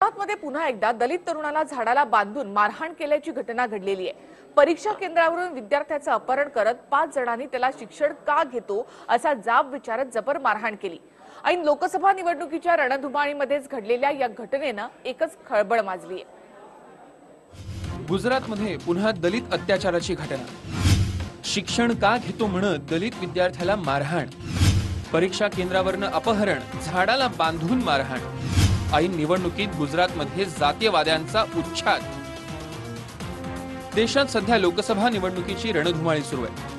मध्ये पुन्हा एकदा दलित तरुणाला झाडाला बांधून मारहाण केल्याची घटना घडलेली आहे. परीक्षा केंद्रावरून विद्यार्थ्याचं अपहरण करत पाच जणांनी त्याला शिक्षण का घेतो असा जाब विचारत जबर मारहाण केली. ऐन लोकसभा निवडणुकीच्या रणधुमाळीमध्येच घडलेल्या या घटनेनं एकच खळबळ माजली आहे. गुजरातमध्ये पुन्हा दलित अत्याचाराची घटना. शिक्षण का घेतो म्हणत दलित विद्यार्थ्याला मारहाण. परीक्षा केंद्रावरनं अपहरण झाडाला बांधून मारहाण. ऐन निवडणुकीत गुजरातमध्ये जातीयवाद्यांचा उच्छाद. देशात सध्या लोकसभा निवडणुकीची रणधुमाळी सुरू आहे.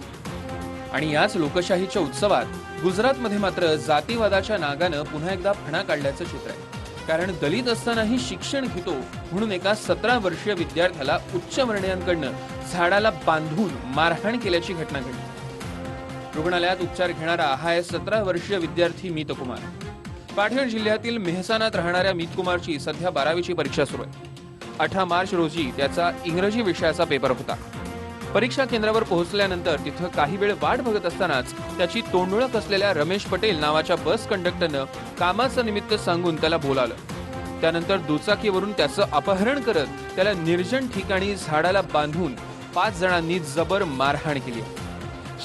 आणि याच लोकशाहीच्या उत्सवात गुजरातमध्ये मात्र जातीवादाच्या नागानं पुन्हा एकदा फणा काढल्याचं चित्र आहे. कारण दलित असतानाही शिक्षण घेतो म्हणून एका सतरा वर्षीय विद्यार्थ्याला उच्चवर्णीयांकडनं झाडाला बांधून मारहाण केल्याची घटना घडली. रुग्णालयात उपचार घेणारा हा आहे सतरा वर्षीय विद्यार्थी मीत कुमार पाटण जिल्ह्यातील मेहसानात राहणाऱ्या मितकुमारची सध्या बारावीची परीक्षा सुरू आहे. अठरा मार्च रोजी त्याचा इंग्रजी विषयाचा पेपर होता. परीक्षा केंद्रावर पोहोचल्यानंतर तिथं काही वेळ वाट बघत असतानाच त्याची तोंडोळख असलेल्या रमेश पटेल नावाच्या बस कंडक्टरनं कामाचं निमित्त सांगून त्याला बोलावलं. त्यानंतर दुचाकीवरून त्याचं अपहरण करत त्याला निर्जन ठिकाणी झाडाला बांधून पाच जणांनी जबर मारहाण केली.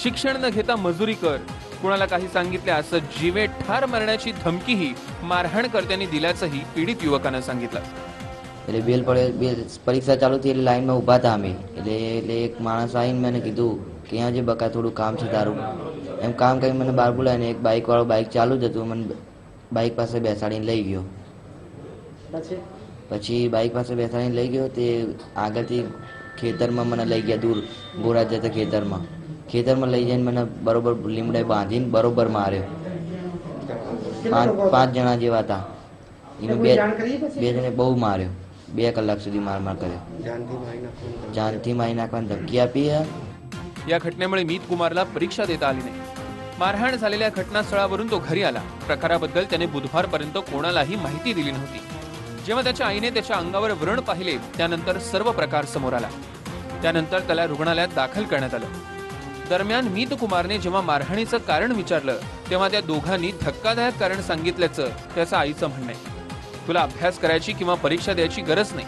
शिक्षण न घेता मजुरी कर कुणाला काही सांगितल्यास जीवे ठार मारण्याची धमकीही मारहाणकर्त्यांनी दिल्याचंही पीडित युवकानं सांगितलं એટલે બેલ પડે બેલ પરીક્ષા ચાલુ થઈ એટલે લાઈનમાં ઊભા હતા અમે એટલે એટલે એક માણસ આવીને મને કીધું કે અહીંયા જે બકા થોડું કામ છે તારું એમ કામ કરી મને બહાર બોલાવીને એક બાઇકવાળો બાઇક ચાલુ જ હતું મને બાઇક પાસે બેસાડીને લઈ ગયો પછી બાઇક પાસે બેસાડીને લઈ ગયો તે આગળથી ખેતરમાં મને લઈ ગયા દૂર ગોરા જતા ખેતરમાં ખેતરમાં લઈ જઈને મને બરોબર લીમડાએ બાંધીને બરોબર માર્યો પાંચ પાંચ જણા જેવા હતા એમાં બે બે જણે બહુ માર્યો બે કલાક સુધી માર માર કર્યો જાનથી મારી નાખવાની ધમકી આપી છે या घटनेमुळे मीत कुमारला परीक्षा देता आली नाही मारहाण झालेल्या घटनास्थळावरून तो घरी आला प्रकाराबद्दल त्याने बुधवारपर्यंत कोणालाही माहिती दिली नव्हती जेव्हा त्याच्या आईने त्याच्या अंगावर व्रण पाहिले त्यानंतर सर्व प्रकार समोर आला त्यानंतर त्याला रुग्णालयात दाखल करण्यात आलं दरम्यान मीत कुमारने जेव्हा मारहाणीचं कारण विचारलं तेव्हा त्या दोघांनी धक्कादायक कारण सांगितल्याचं त्याचं आईचं म्हणणं आहे तुला अभ्यास करायची किंवा परीक्षा द्यायची गरज नाही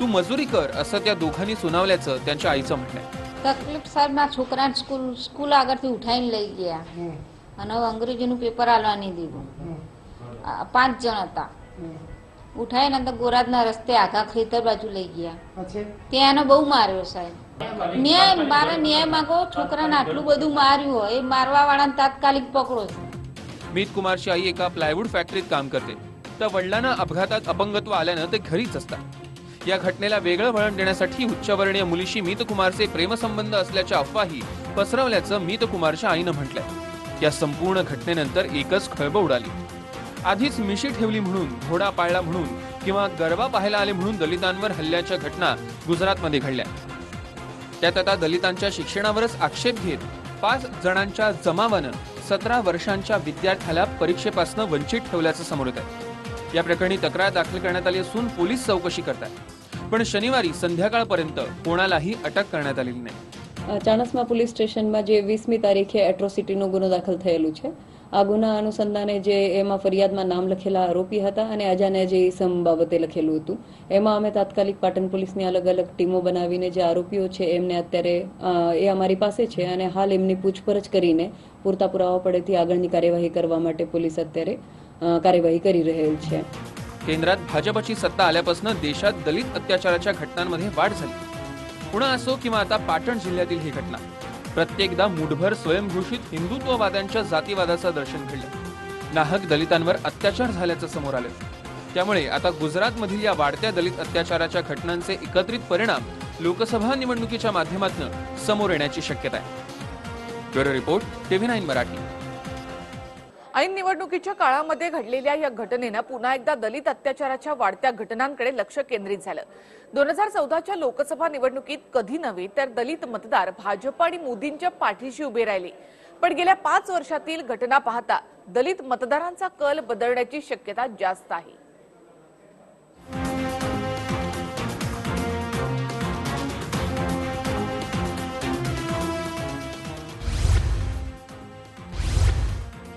तू मजुरी कर असं त्या दोघांनी सुनावल्याचं त्यांच्या आईचं म्हणणं आहे તકલીફ સાહેબ મારા છોકરાને સ્કૂલ સ્કૂલ આગળથી ઉઠાવીને લઈ ગયા અને હવે અંગ્રેજીનું પેપર આલવા નહીં દીધું આ પાંચ જણ હતા ઉઠાવીને અંદર ગોરાજના રસ્તે આઘા ખેતર બાજુ લઈ ગયા ત્યાં એને બહુ માર્યો સાહેબ ન્યાય મારે ન્યાય માંગો છોકરાને આટલું બધું માર્યું હોય એ મારવા વાળાને તાત્કાલિક પકડો છે मीत कुमारची आई एका प्लायवूड फॅक्टरीत काम करते तर वडिलांना अपघातात अपंगत्व आल्यानं ते घरीच असतात या घटनेला वेगळं वळण देण्यासाठी उच्चवर्णीय मुलीशी मीत कुमारचे प्रेमसंबंध असल्याच्या अफवाही पसरवल्याचं मीत कुमारच्या आईनं म्हटलंय या संपूर्ण घटनेनंतर एकच खळबळ उडाली आधीच मिशी ठेवली म्हणून घोडा पाळला म्हणून किंवा गरबा पाहायला आले म्हणून दलितांवर हल्ल्याच्या घटना गुजरातमध्ये घडल्या त्यात आता दलितांच्या शिक्षणावरच आक्षेप घेत पाच जणांच्या जमावानं सतरा वर्षांच्या विद्यार्थ्याला परीक्षेपासून वंचित ठेवल्याचं समोर येत आहे या प्रकरणी तक्रार दाखल करण्यात आली असून पोलीस चौकशी करतात पण शनिवारी संध्याकाळपर्यंत कोणालाही अटक करण्यात आलेली नाही ચાણસ્મા પોલીસ સ્ટેશનમાં જે વીસમી તારીખે એટ્રોસિટીનો ગુનો દાખલ થયેલું છે આ ગુના અનુસંધાને જે એમાં ફરિયાદમાં નામ લખેલા આરોપી હતા અને અજાને જે ઇસમ બાબતે લખેલું હતું એમાં અમે તાત્કાલિક પાટણ પોલીસની અલગ અલગ ટીમો બનાવીને જે આરોપીઓ છે એમને અત્યારે અ, એ અમારી પાસે છે અને હાલ એમની પૂછપરછ કરીને પૂરતા પુરાવા પડેથી આગળની કાર્યવાહી કરવા માટે પોલીસ અત્યારે અ, કાર્યવાહી કરી રહેલ છે केंद्रात भाजपची सत्ता आल्यापासून देशात दलित अत्याचाराच्या घटनांमध्ये वाढ झाली पुणे असो किंवा आता पाटण जिल्ह्यातील ही घटना प्रत्येकदा मुठभर स्वयंघोषित हिंदुत्ववाद्यांच्या जातीवादाचं दर्शन घडलं. नाहक दलितांवर अत्याचार झाल्याचं समोर आलं. त्यामुळे आता गुजरातमधील या वाढत्या दलित अत्याचाराच्या घटनांचे एकत्रित परिणाम लोकसभा निवडणुकीच्या माध्यमातून समोर येण्याची शक्यता आहे. Bureau report TV nine Marathi. ऐन निवडणुकीच्या काळामध्ये घडलेल्या या घटनेनं पुन्हा एकदा दलित अत्याचाराच्या वाढत्या घटनांकडे लक्ष केंद्रित झालं. दोन हजार चौदाच्या लोकसभा निवडणुकीत कधी नव्हे तर दलित मतदार भाजप आणि मोदींच्या पाठीशी उभे राहिले. पण गेल्या पाच वर्षातील घटना पाहता दलित मतदारांचा कल बदलण्याची शक्यता जास्त आहे.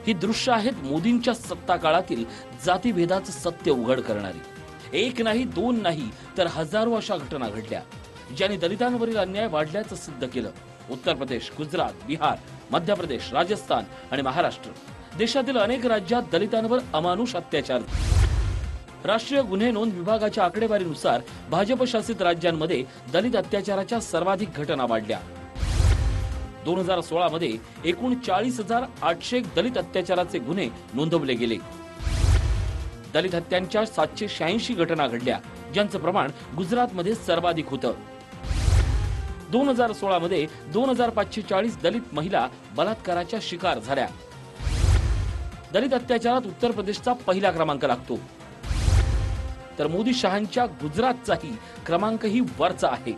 ही दृश्य आहेत मोदींच्या सत्ता काळातील जातीभेदाचं सत्य उघड करणारी. एक नाही दोन नाही तर हजारो अशा घटना घडल्या ज्यांनी दलितांवरील अन्याय वाढल्याचं सिद्ध केलं. उत्तर प्रदेश गुजरात बिहार मध्य प्रदेश राजस्थान आणि महाराष्ट्र. देशातील अनेक राज्यात दलितांवर अमानुष अत्याचार. राष्ट्रीय गुन्हे नोंद विभागाच्या आकडेवारीनुसार भाजप शासित राज्यांमध्ये दलित अत्याचाराच्या सर्वाधिक घटना वाढल्या. दोन हजार सोळा मध्ये एकूण चाळीस हजार आठशे दलित अत्याचाराचे गुन्हे नोंदवले गेले. दलित हत्यांच्या सातशे शहाऐंशी घटना घडल्या ज्यांचं प्रमाण गुजरातमध्ये सर्वाधिक होतं. दोन हजार सोळा मध्ये दोन हजार पाचशे चाळीस दलित महिला बलात्काराच्या शिकार झाल्या. दलित अत्याचारात उत्तर प्रदेशचा पहिला क्रमांक लागतो. तर मोदी शहांच्या गुजरातचाही क्रमांकही वरचा आहे.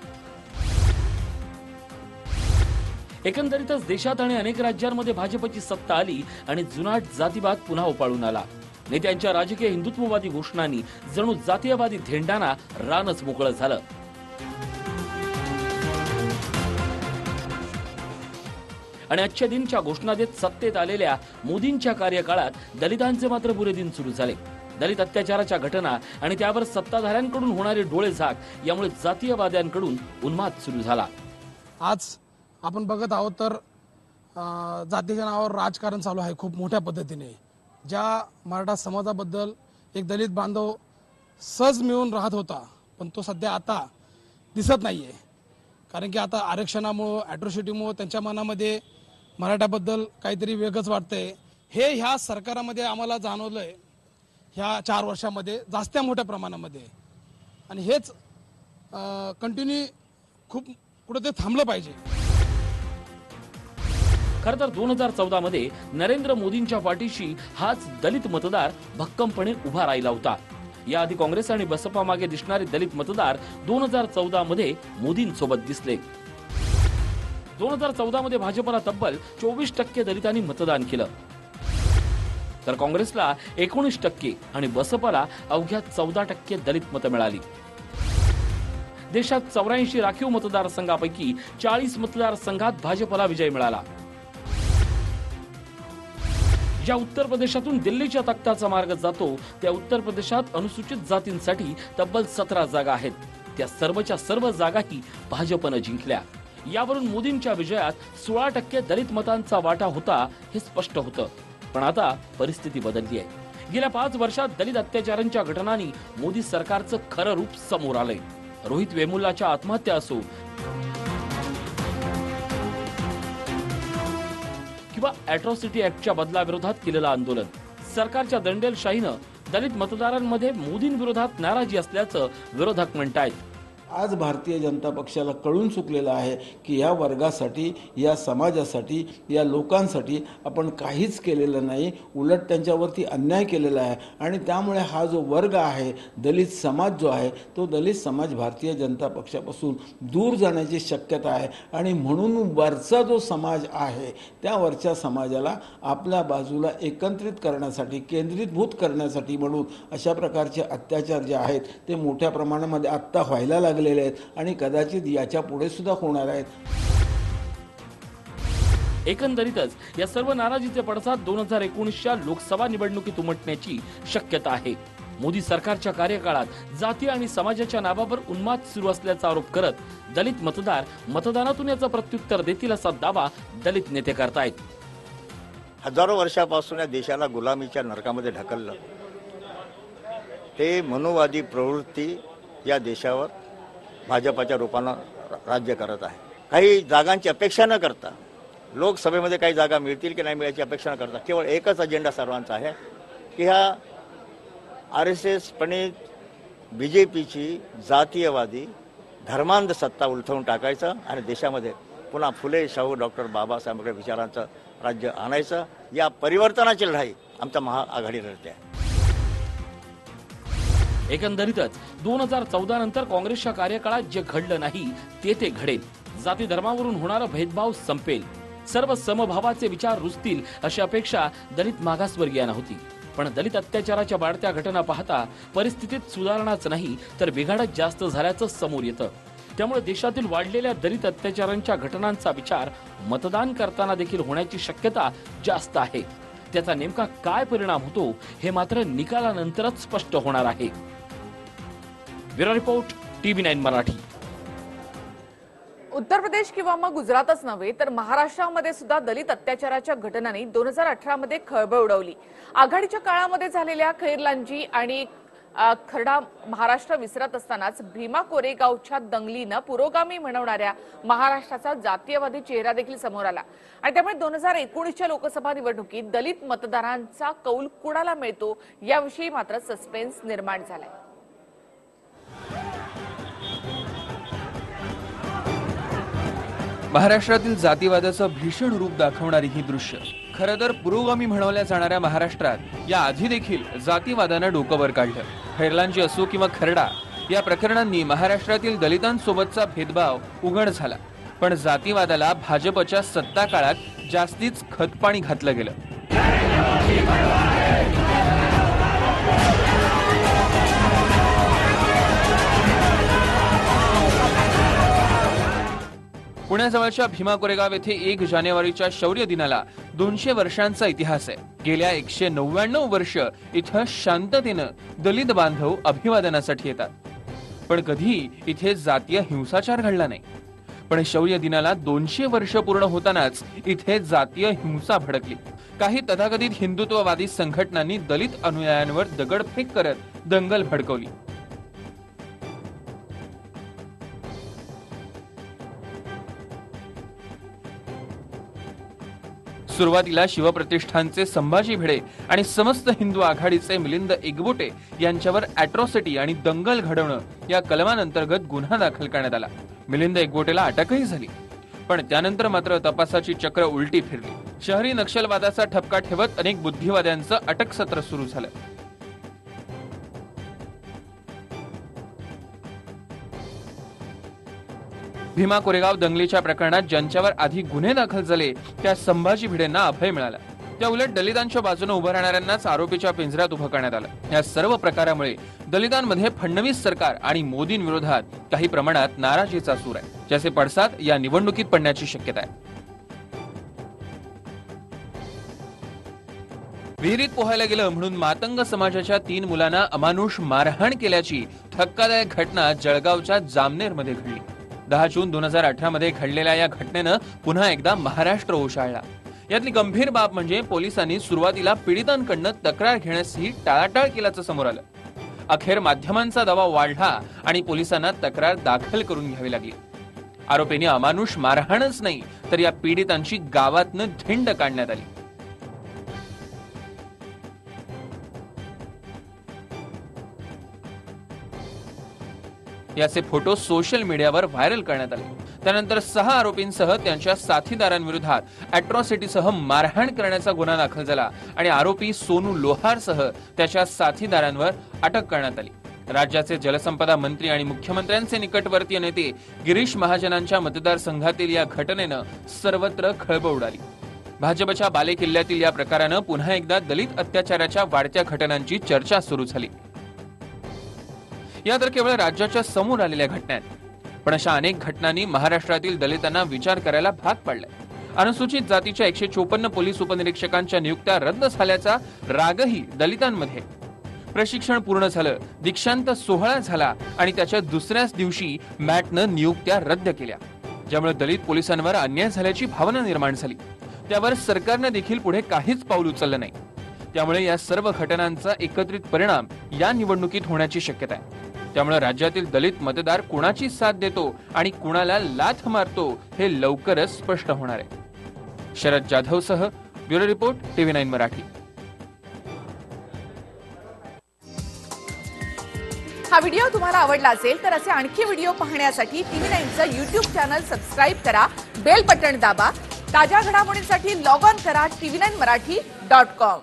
एकंदरीतच देशात आणि अनेक राज्यांमध्ये भाजपची सत्ता आली आणि जुनाट जातीवाद पुन्हा उपाळून आला. नेत्यांच्या राजकीय हिंदुत्ववादी घोषणांनी जणू जातीयवादी धेंडाना रानच मोकळं झालं. आणि आजच्या दिनच्या घोषणा देत सत्तेत आलेल्या मोदींच्या कार्यकाळात दलितांचे मात्र बुरे दिन सुरू झाले. दलित अत्याचाराच्या घटना आणि त्यावर सत्ताधाऱ्यांकडून होणारे डोळे झाक यामुळे जातीयवाद्यांकडून उन्माद सुरू झाला. आज आपण बघत आहोत तर जातीच्या नावावर राजकारण चालू आहे खूप मोठ्या पद्धतीने. ज्या मराठा समाजाबद्दल एक दलित बांधव सहज मिळून राहत होता पण तो सध्या आता दिसत नाही आहे कारण की आता आरक्षणामुळं ॲट्रॉसिटीमुळं त्यांच्या मनामध्ये मराठ्याबद्दल काहीतरी वेगळंच वाटतंय. हे ह्या सरकारामध्ये आम्हाला जाणवलंय ह्या चार वर्षामध्ये जास्त्या मोठ्या प्रमाणामध्ये. आणि हेच कंटिन्यू खूप कुठं ते थांबलं पाहिजे. खर तर दोन हजार चौदा मध्ये नरेंद्र मोदींच्या पाठीशी हाच दलित मतदार भक्कमपणे उभा राहिला होता. याआधी काँग्रेस आणि बसपा मागे दिसणारे दलित मतदार दोन हजार चौदा मध्ये मोदींसोबत दिसले. दोन हजार चौदा मध्ये भाजपला तब्बल चोवीस टक्के दलितांनी मतदान केलं. तर काँग्रेसला एकोणीस टक्के आणि बसपाला अवघ्या चौदा टक्के दलित मतं मिळाली. देशात चौऱ्याऐंशी राखीव मतदारसंघापैकी चाळीस मतदारसंघात भाजपला विजय मिळाला. ज्या उत्तर प्रदेशातून दिल्लीच्या तख्ताचा मार्ग जातो त्या उत्तर प्रदेशात अनुसूचित जातींसाठी तब्बल सतरा जागा आहेत. त्या सर्वच्या सर्व जागाही भाजपनं जिंकल्या. यावरून मोदींच्या विजयात सोळा टक्के दलित मतांचा वाटा होता हे स्पष्ट होतं. पण आता परिस्थिती बदलली आहे. गेल्या पाच वर्षात दलित अत्याचारांच्या घटनांनी मोदी सरकारचं खरं रूप समोर आलंय. रोहित वेमुल्लाच्या आत्महत्या असो किंवा अॅट्रॉसिटी ऍक्टच्या बदलाविरोधात केलेलं आंदोलन. सरकारच्या दंडेलशाहीनं दलित मतदारांमध्ये मोदींविरोधात नाराजी असल्याचं विरोधक म्हणतायत. आज भारतीय जनता पक्षाला कळून चुकलेलं आहे की या वर्गासाठी या समाजासाठी या लोकांसाठी आपण काहीच केलेलं नाही. उलट त्यांच्यावरती अन्याय केलेला आहे. आणि त्यामुळे हा जो वर्ग आहे दलित समाज जो आहे तो दलित समाज भारतीय जनता पक्षापासून दूर जाण्याची शक्यता आहे. आणि म्हणून वरचा जो समाज आहे त्या वरच्या समाजाला आपल्या बाजूला एकत्रित करण्यासाठी केंद्रीभूत करण्यासाठी म्हणून अशा प्रकारचे अत्याचार जे आहेत ते मोठ्या प्रमाणामध्ये आत्ता व्हायला लागले लागलेले आहेत आणि कदाचित याच्यापुढे सुद्धा होणार आहेत. एकंदरीतच या सर्व नाराजीचे पडसाद दोन हजार एकोणीसच्या लोकसभा निवडणुकीत उमटण्याची शक्यता आहे. मोदी सरकारच्या कार्यकाळात जाती आणि समाजाच्या नावावर उन्माद सुरू असल्याचा आरोप करत दलित मतदार मतदानातून याचं प्रत्युत्तर देतील असा दावा दलित नेते करतायत. हजारो वर्षापासून या देशाला गुलामीच्या नरकामध्ये ढकललं. ते मनोवादी प्रवृत्ती या देशावर भाजपाच्या रूपानं राज्य करत आहे. काही जागांची अपेक्षा न करता लोकसभेमध्ये काही जागा मिळतील की नाही मिळायची अपेक्षा न करता केवळ एकच अजेंडा सर्वांचा आहे की ह्या आर एस एस प्रणित बी जे पीची जातीयवादी धर्मांध सत्ता उलथवून टाकायचं आणि देशामध्ये पुन्हा फुले शाहू डॉक्टर बाबासाहेब विचारांचं राज्य आणायचं. या परिवर्तनाची लढाई आमच्या महाआघाडी लढते. आहे एकंदरीतच दोन हजार चौदा नंतर काँग्रेसच्या कार्यकाळात जे घडलं नाही ते ते घडेल. जाती धर्मावरून होणारा भेदभाव संपेल. सर्व समभावाचे विचार रुजतील अशी अपेक्षा दलित मागासवर्गीयांना होती पण दलित अत्याचाराच्या वाढत्या घटना पाहता परिस्थितीत सुधारणाच नाही तर बिघाडच जास्त झाल्याचं समोर येतं. त्यामुळे देशातील वाढलेल्या दलित अत्याचारांच्या घटनांचा विचार मतदान करताना देखील होण्याची शक्यता जास्त आहे. त्याचा नेमका काय परिणाम होतो हे मात्र निकालानंतरच स्पष्ट होणार आहे. Bureau report TV nine Marathi. Uttar Pradesh किंवा मग गुजरातच नव्हे तर महाराष्ट्रामध्ये सुद्धा दलित अत्याचाराच्या घटनांनी दोन हजार अठरा मध्ये खळबळ उडवली. आघाडीच्या काळामध्ये झालेल्या खैरलांजी आणि खरडा महाराष्ट्र विसरत असतानाच भीमा कोरेगावच्या दंगलीनं पुरोगामी म्हणवणाऱ्या महाराष्ट्राचा जातीयवादी चेहरा देखील समोर आला. आणि त्यामुळे दोन हजार एकोणीसच्या लोकसभा निवडणुकीत दलित मतदारांचा कौल कुणाला मिळतो याविषयी मात्र सस्पेन्स निर्माण झालाय. महाराष्ट्रातील जातीवादाचं भीषण रूप दाखवणारी ही दृश्य. खरं तर पुरोगामी म्हणवल्या जाणाऱ्या महाराष्ट्रात या आधी देखील जातीवादानं डोकं वर काढलं. खैरलांची असो किंवा खरडा या प्रकरणांनी महाराष्ट्रातील दलितांसोबतचा भेदभाव उघड झाला. पण जातीवादाला भाजपच्या सत्ता काळात जास्तीच खतपाणी घातलं गेलं. पुण्याजवळच्या भीमा कोरेगाव येथे एक जानेवारीच्या शौर्य दिनाला दोनशे वर्षांचा इतिहास आहे. गेल्या एकशे नव्याण्णव वर्ष इथं शांततेनं दलित बांधव अभिवादनासाठी येतात. पण कधी इथे जातीय हिंसाचार घडला नाही. पण शौर्य दिनाला दोनशे वर्ष पूर्ण होतानाच इथे जातीय हिंसा भडकली. काही तथाकथित हिंदुत्ववादी संघटनांनी दलित अनुयायांवर दगडफेक करत दंगल भडकवली. सुरुवातीला शिवप्रतिष्ठानचे संभाजी भिडे आणि समस्त हिंदू आघाडीचे मिलिंद एकबोटे यांच्यावर अॅट्रॉसिटी आणि दंगल घडवणं या कलमांतर्गत गुन्हा दाखल करण्यात आला. मिलिंद एकबोटेला अटकही झाली. पण त्यानंतर मात्र तपासाची चक्र उलटी फिरली. शहरी नक्षलवादाचा ठपका ठेवत अनेक बुद्धिवाद्यांचं अटक सत्र सुरू झालं. भीमा कोरेगाव दंगलीच्या प्रकरणात ज्यांच्यावर आधी गुन्हे दाखल झाले त्या संभाजी भिडेंना अभय मिळाला. त्या उलट दलितांच्या बाजूने उभं राहणाऱ्यांनाच आरोपीच्या पिंजऱ्यात उभं करण्यात आलं. या सर्व प्रकारामुळे दलितांमध्ये फडणवीस सरकार आणि मोदींविरोधात काही प्रमाणात नाराजीचा सूर आहे ज्याचे पडसाद या निवडणुकीत पडण्याची शक्यता आहे. विहिरीत पोहायला गेलं म्हणून मातंग समाजाच्या तीन मुलांना अमानुष मारहाण केल्याची धक्कादायक घटना जळगावच्या जामनेरमध्ये घडली. दहा जून दोन हजार अठरा मध्ये घडलेल्या या घटनेनं पुन्हा एकदा महाराष्ट्र ओशाळला. यातली गंभीर बाब म्हणजे पोलिसांनी सुरुवातीला पीडितांकडनं तक्रार घेण्यासही टाळाटाळ केल्याचं समोर आलं. अखेर माध्यमांचा दबाव वाढला आणि पोलिसांना तक्रार दाखल करून घ्यावी लागली. आरोपींनी अमानुष मारहाणच नाही तर या पीडितांची गावातनं धिंड काढण्यात आली. याचे फोटो सोशल मीडियावर व्हायरल करण्यात आले. त्यानंतर सहा आरोपींसह त्यांच्या साथीदारांविरोधात अॅट्रॉसिटीसह मारहाण करण्याचा गुन्हा दाखल झाला आणि आरोपी सोनू लोहारसह त्याच्या साथीदारांवर अटक करण्यात आली. राज्याचे जलसंपदा मंत्री आणि मुख्यमंत्र्यांचे निकटवर्तीय नेते गिरीश महाजनांच्या मतदारसंघातील या घटनेनं सर्वत्र खळबळ उडाली. भाजपच्या बालेकिल्ल्यातील या प्रकारानं पुन्हा एकदा दलित अत्याचाराच्या वाढत्या घटनांची चर्चा सुरू झाली. या तर केवळ राज्याच्या समोर आलेल्या घटना आहेत. पण अशा अनेक घटनांनी महाराष्ट्रातील दलितांना विचार करायला भाग पाडलाय. अनुसूचित जातीच्या एकशे चोपन्न पोलीस उपनिरीक्षकांच्या नियुक्त्या रद्द झाल्याचा रागही दलितांमध्ये प्रशिक्षण पूर्ण झालं दीक्षांत सोहळा झाला आणि त्याच्या दुसऱ्याच दिवशी मॅटनं नियुक्त्या रद्द केल्या. ज्यामुळे दलित पोलिसांवर अन्याय झाल्याची भावना निर्माण झाली. त्यावर सरकारने देखील पुढे काहीच पाऊल उचललं नाही. त्यामुळे या सर्व घटनांचा एकत्रित परिणाम या निवडणुकीत होण्याची शक्यता आहे. त्यामुळे राज्यातील दलित मतदार कुणाची साथ देतो आणि कुणाला लाथ मारतो हे लवकरच स्पष्ट होणार आहे. Sharad जाधवसह bureau report TV nine Marathi. हा व्हिडिओ तुम्हाला आवडला असेल तर असे आणखी व्हिडिओ पाहण्यासाठी टीव्ही नाईनचं युट्यूब चॅनल सबस्क्राईब करा बेल बटन दाबा ताज्या घडामोडींसाठी लॉग ऑन करा TV nine Marathi dot com.